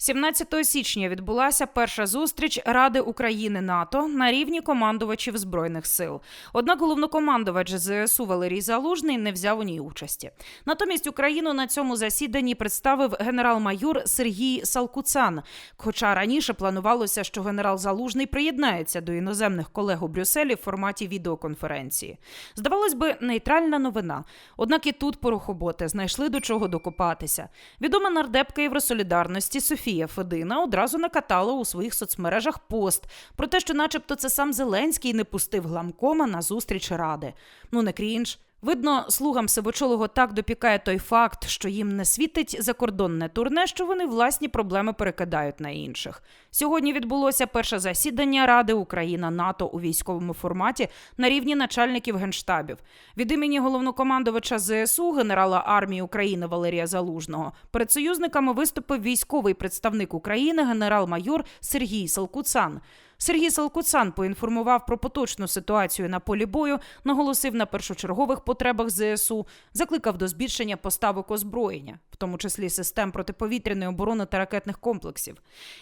17 січня відбулася перша зустріч Ради України НАТО на рівні командувачів збройних сил. Однак головнокомандувач ЗСУ Валерій Залужний не взяв у ній участі. Натомість Україну на цьому засіданні представив генерал-майор Сергій Салкуцан. Хоча раніше планувалося, що генерал Залужний приєднається до іноземних колег у Брюсселі в форматі відеоконференції. Здавалось би, нейтральна новина. Однак і тут порохоботи знайшли до чого докопатися. Відома нардепка Євросолідарності Софія Федина одразу накатала у своїх соцмережах пост про те, що, начебто, це сам Зеленський не пустив гламкома на зустріч ради. Ну не крінж. Видно, слугам Сивочолого так допікає той факт, що їм не світить закордонне турне, що вони власні проблеми перекидають на інших. Сьогодні відбулося перше засідання Ради Україна НАТО у військовому форматі на рівні начальників генштабів. Від імені головнокомандувача ЗСУ генерала армії України Валерія Залужного перед союзниками виступив військовий представник України генерал-майор Сергій Салкуцан. Сергій Салкуцан поінформував про поточну ситуацію на полі бою, наголосив на першочергових потребах ЗСУ, закликав до збільшення поставок озброєння, в тому числі систем протиповітряної оборони та ракетних комплексів.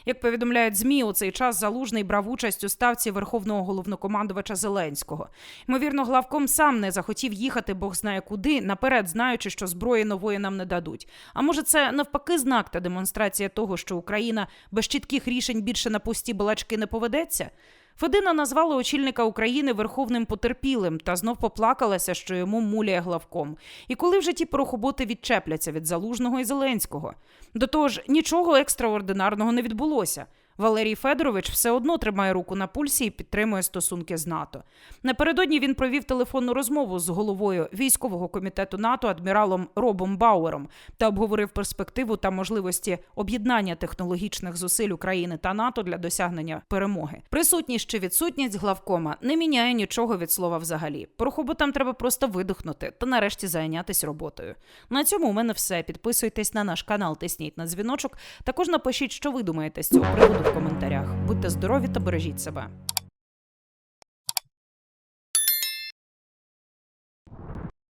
Як повідомляють змі, у цей час залужний брав участь у ставці верховного головнокомандувача Зеленського. Ймовірно, главком сам не захотів їхати, Бог знає куди, наперед знаючи, що зброї нової нам не дадуть. А може, це навпаки знак та демонстрація того, що Україна без чітких рішень більше на пусті балачки не поведеться. Федина назвала очільника України верховним потерпілим та знов поплакалася, що йому муляє главком. І коли вже ті порохоботи відчепляться від залужного і Зеленського. До того ж, нічого екстраординарного не відбулося. Валерій Федорович все одно тримає руку на пульсі і підтримує стосунки з НАТО. Напередодні він провів телефонну розмову з головою військового комітету НАТО адміралом Робом Бауером та обговорив перспективу та можливості об'єднання технологічних зусиль України та НАТО для досягнення перемоги. Присутність чи відсутність главкома не міняє нічого від слова взагалі. Порохоботам треба просто видихнути та нарешті зайнятися роботою. На цьому у мене все. Підписуйтесь на наш канал, тисніть на дзвіночок. Також напишіть, що ви думаєте з цього приводу в коментарях. Будьте здорові та бережіть себе.